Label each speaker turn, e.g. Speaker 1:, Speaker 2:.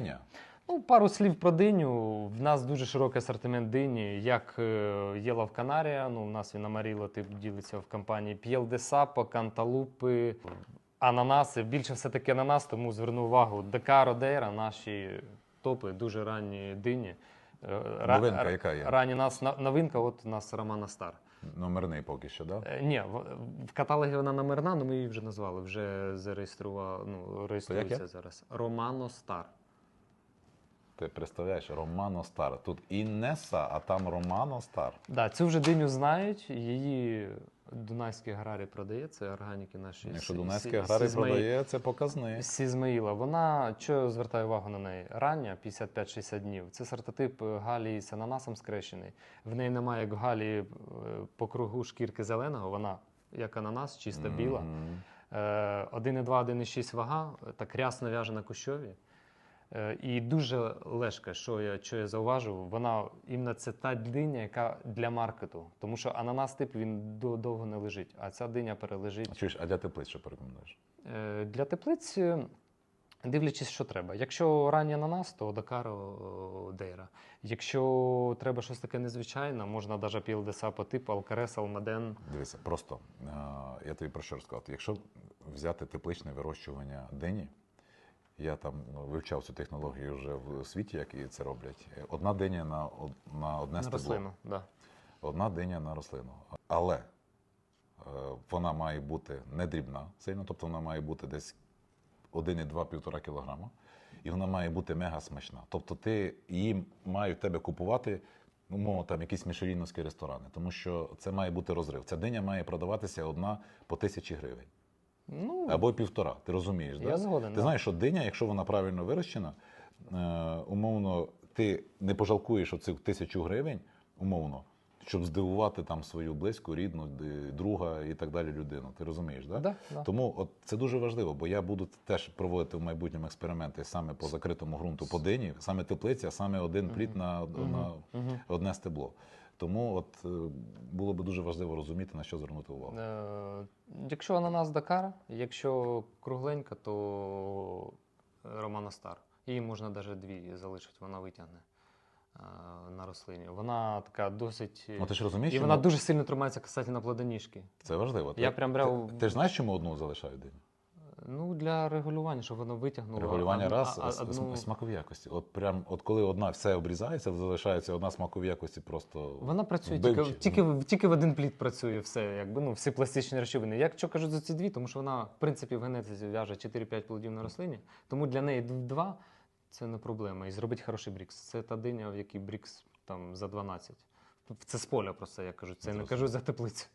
Speaker 1: Диня.
Speaker 2: Ну, пару слів про диню. В нас дуже широкий асортимент дині, як е, є Лавканарія, ну, у нас він Амаріло тип ділиться в компанії П'єл де Сапо, Канталупи, ананаси. Більше все-таки ананас, тому зверну увагу. Декаро Дейра, наші топи, дуже ранні дині. Е, ра-
Speaker 1: Новинка яка є?
Speaker 2: Ранні нас, новинка, от у нас Романа Стар.
Speaker 1: Номерний поки що, да?
Speaker 2: Е, Ні, в, в каталогі вона номерна, але ми її вже назвали, вже зареєстрували, ну, реєструється зараз. Романо Стар.
Speaker 1: Ти представляєш, Романо Стар. Тут Іннеса, а там Романо Стар.
Speaker 2: Да, цю вже диню знають. Її Дунайський аграрій продає. Це органіки наші.
Speaker 1: Якщо
Speaker 2: з-
Speaker 1: аграрій
Speaker 2: з
Speaker 1: продає, це показник.
Speaker 2: З Ізмаїла. Вона, що я звертаю увагу на неї? Рання, 55-60 днів. Це сортотип е, галії з ананасом скрещений. В неї немає, як галії е, по кругу шкірки зеленого. Вона як ананас, чиста біла.
Speaker 1: Мгм.
Speaker 2: Е, 1,2, 1,6 вага, так рясно в'яже на кущові. Е, І дуже лежка, що я, що я зауважив, вона іменно це та диня, яка для маркету. Тому що ананас тип він довго не лежить, а ця диня перележить.
Speaker 1: Чуєш, а для теплиць що порекомендуєш?
Speaker 2: Е, Для теплиць, е, дивлячись, що треба. Якщо ранній ананас, то Дакаро Дейра. Якщо треба щось таке незвичайне, можна навіть пілдеса по типу Алкарес, Алмаден.
Speaker 1: Дивися, просто я тобі про що розказати. Якщо взяти тепличне вирощування дині, я там ну, вивчав цю технологію вже в світі, як і це роблять. Одна диня на, на одне
Speaker 2: На
Speaker 1: стебло.
Speaker 2: рослину. Да.
Speaker 1: Одна диня на рослину. Але е, вона має бути не дрібна сильно, тобто вона має бути десь 1,2-1,5 кілограма, і вона має бути мега смачна. Тобто ти її мають тебе купувати, ну, там якісь мішеліновські ресторани, тому що це має бути розрив. Ця диня має продаватися одна по тисячі гривень.
Speaker 2: Ну,
Speaker 1: Або півтора, ти розумієш,
Speaker 2: Я
Speaker 1: да?
Speaker 2: згоден,
Speaker 1: Ти
Speaker 2: да.
Speaker 1: знаєш, що диня, якщо вона правильно вирощена, е, умовно, ти не пожалкуєш оцих тисячу гривень, умовно, щоб здивувати там свою близьку, рідну, друга і так далі людину. Ти розумієш, да?
Speaker 2: Да, да.
Speaker 1: Тому от це дуже важливо, бо я буду теж проводити в майбутньому експерименти саме по закритому ґрунту по дині, саме теплиця, саме один плід на, на
Speaker 2: Мгм.
Speaker 1: одне стебло. Тому от е, було би дуже важливо розуміти, на що звернути увагу.
Speaker 2: Е, Якщо ананас Дакара, якщо кругленька, то Романа Стар. Її можна навіть дві залишити, вона витягне е, на рослині. Вона така досить.
Speaker 1: Ну ти ж розумієш,
Speaker 2: І
Speaker 1: чому-
Speaker 2: вона дуже сильно тримається касательно плодоніжки.
Speaker 1: це важливо.
Speaker 2: Я
Speaker 1: Ти-
Speaker 2: прям брав-
Speaker 1: Ти, ти ж знаєш, чому одну залишають диню?
Speaker 2: Ну, для регулювання, щоб воно витягнуло.
Speaker 1: Регулювання
Speaker 2: одну-
Speaker 1: раз,
Speaker 2: а- одну-
Speaker 1: смакові якості. От прям, от коли одна все обрізається, залишається одна смакові якості просто.
Speaker 2: Вона працює тільки, тільки, в- тільки в один плід працює все, якби ну всі пластичні речовини. Я що кажу за ці дві, тому що вона, в принципі, в генетиці в'яже 4-5 плодів на рослині, тому для неї два це не проблема. І зробити хороший брікс. Це та диня, в якій брікс там за 12. Це з поля просто я кажу. Це я не кажу за теплицю.